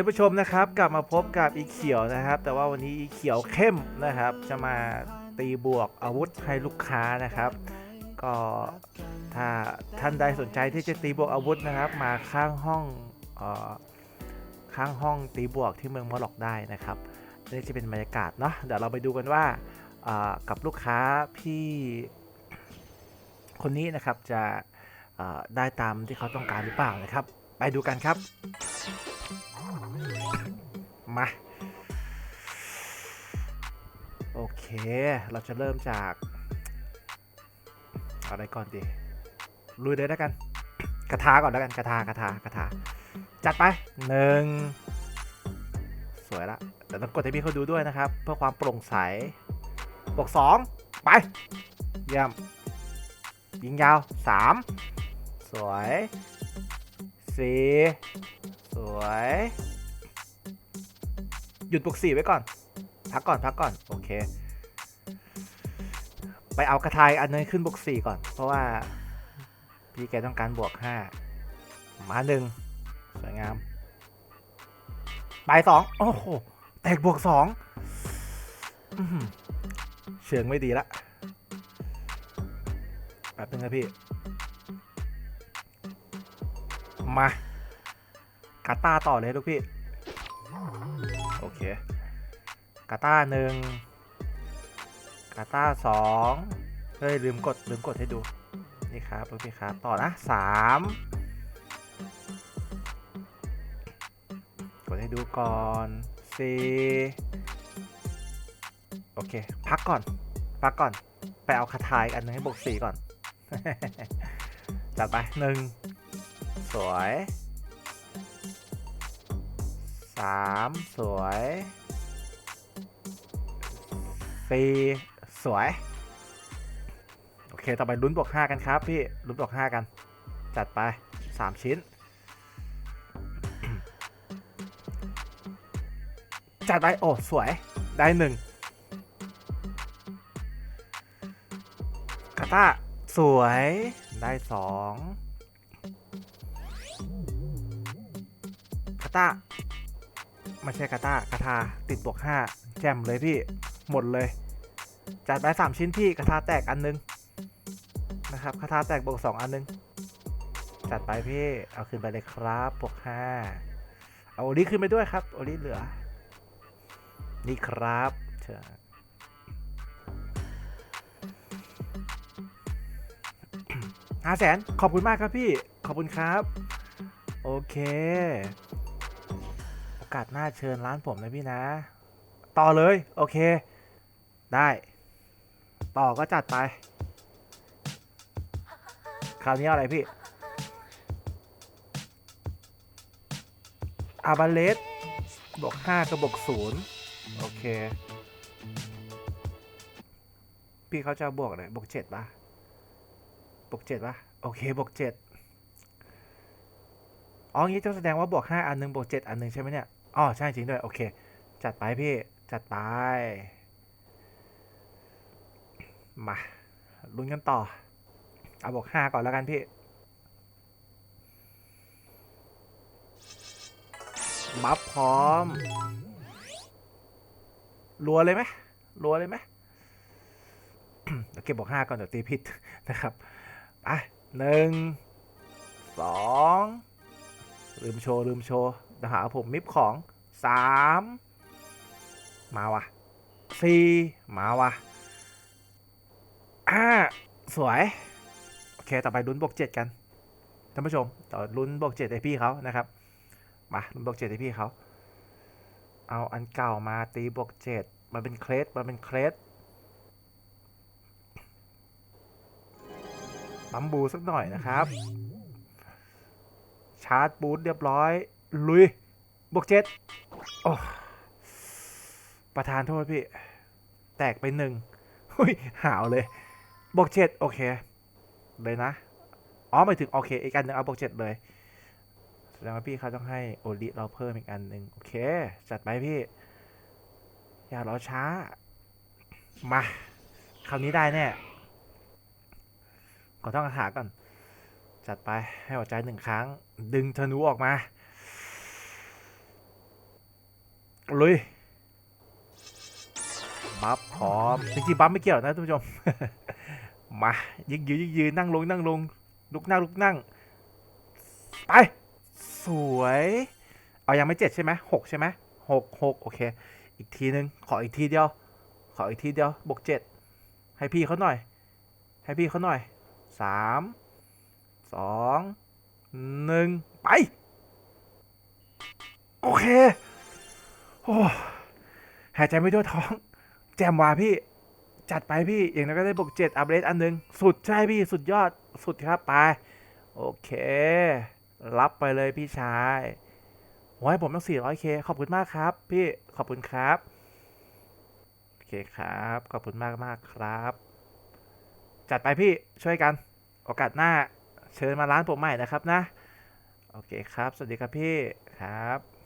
ท่านผู้ชมนะครับ กลับมาพบกับอีเขียวนะครับ แต่ว่าวันนี้อีเขียวเข้มนะครับ จะมาตีบวกอาวุธให้ลูกค้านะครับ ก็ถ้าท่านใดสนใจที่จะตีบวกอาวุธนะครับ มาข้างห้องออข้างห้องตีบวกที่เมืองมอลล็อกได้นะครับนี่จะเป็นบรรยากาศเนาะเดี๋ยวเราไปดูกันว่ากับลูกค้าพี่คนนี้นะครับจะได้ตามที่เขาต้องการหรือเปล่านะครับ ไปดูกันครับ มา โอเค เราจะเริ่มจาก อะไรก่อนดีลุยเลยแล้วกันกระทาก่อนแล้วกันกระทากระทากระทาจัดไปหนึ่งสวยละแต่ต้องกดให้พี่เขาดูด้วยนะครับ เพื่อความโปร่งใสบวกสองไป เยี่ยม ยิงยาวสามสวยสี่ วย หยุดบวกสี่ไว้ก่อน พักก่อนพักก่อน โอเค ไปเอากระทายอันนึงขึ้นบวกสี่ก่อน เพราะว่า พี่แกต้องการบวกห้ามาหนึ่งสวยงามไปสองโอ้โห แตกบวกสองอื้อหือเชิงไม่ดีละแป๊บนึงนะพี่ มา กาตาต่อเลยลูกพี่ โอเค กาตาหนึ่งกาตาสองเฮ้ยลืมกดลืมกดให้ดู นี่ครับโอเคครับต่อนะสามกดให้ดูก่อนสี่โอเค พักก่อน พักก่อน ไปเอาคาถายอันหนึงให้บวกสี่ก่อนจัดไปหนึ่งสวย สามสวยสี่สวย โอเค ต่อไปลุ้นบวก5กันครับ พี่ลุ้นบวก5กัน จัดไป3ชิ้น จัดไป โอ้ สวยได้หนึ่งกาตาสวยได้สองกาตา ไม่ใช่กาตากาทาติดบวก5แจมเลยพี่ หมดเลยจัดไป3ชิ้นพี่กระทาแตกอันนึงนะครับคาถาแตกบวกสองอันนึง จัดไปพี่ เอาขึ้นไปเลยครับบวกห้าเอาโอลิขึ้นไปด้วยครับ โอลิเหลือ นี่ครับเชิญห้าแสนขอบคุณมากครับพี่ ขอบคุณครับ โอเค อกาสหน้าเชิญร้านผมนะพี่นะ ต่อเลย โอเค ได้ ต่อก็จัดไป คราวนี้อะไรพี่ อาบาเลสบวกห้ากับบวกศูนย์โอเค พี่เขาจะบวกอะไรบวกเจ็ดป่ะบวกเจ็ดป่ะ โอเคบวกเจ็ดอ๋องี้จะแสดงว่าบวกห้าอันหนึงบวกเจ็ดอันหนึงใช่ไหมเนี่ย อ๋อใช่จริงด้วย โอเค จัดไปพี่ จัดไป มาลุ้นกันต่อ เอาบวกห้าก่อนแล้วกันพี่บัฟพร้อม รัวเลยไหมรัวเลยไหมเดี๋ยวเก็บบวกห้าก่อนเดี๋ยวตีผิดนะครับไปหนึ่งสองลืมโชว์ ลืมโชว์ เดี๋ยวหาผมมิฟของสามมาว่ะสี่มาว่ะห้าสวย โอเค ต่อไปลุ้นบวกเจ็ดกันท่านผู้ชม ต่อลุ้นบวกเจ็ดให้พี่เขานะครับ มาลุ้นบวกเจ็ดให้พี่เขาเอาอันเก่ามาตีบวกเจ็ดมันเป็นเครสมันเป็นเครสปั๊มบูสักหน่อยนะครับ ชาร์จบูทเรียบร้อย ลุย บวกเจ็ดโอ้ประธานโทษพี่ แตกไปหนึ่งหุยหาวเลย บวกเจ็ดโอเค เลยนะ อ๋อหมายถึง โอเค อีกอันหนึ่งเอาบวกเจ็ดเลย แสดงว่าพี่เขาต้องให้โอลิเราเพิ่มอีกอันหนึ่งโอเค จัดไปพี่ อย่ารอช้า มาคราวนี้ได้แน่ขอท่องคาถาก่อน จัดไปให้หัวใจหนึ่งครั้ง ดึงธนูออกมา ลุยบัฟพร้อมจริงๆบัฟไม่เกี่ยวนะท่านผู้ชม มายิงยืนยืนนั่งลงนั่งลงลุกนั่งลุกนั่ง ไป สวย เอายังไม่เจ็ดใช่ไหมหกใช่ไหมหกหกโอเค อีกทีนึงขออีกทีเดียว ขออีกทีเดียวบวกเจ็ดให้พี่เขาหน่อย ให้พี่เขาหน่อยสามสองหนึ่งไป โอเค โอ้หายใจไม่ทั่วท้อง แจมว่าพี่ จัดไปพี่ อย่างนั้นก็ได้บวกเจ็ดอัพเดตอันหนึ่งสุดใช่พี่ สุดยอด สุดครับ ไป โอเค รับไปเลยพี่ชายโอ้ยผมต้อง 400k ขอบคุณมากครับ พี่ ขอบคุณครับ โอเคครับ ขอบคุณมากมากครับ จัดไปพี่ ช่วยกัน โอกาสหน้า เชิญมาร้านผมใหม่นะครับนะ โอเคครับ สวัสดีครับพี่ ครับ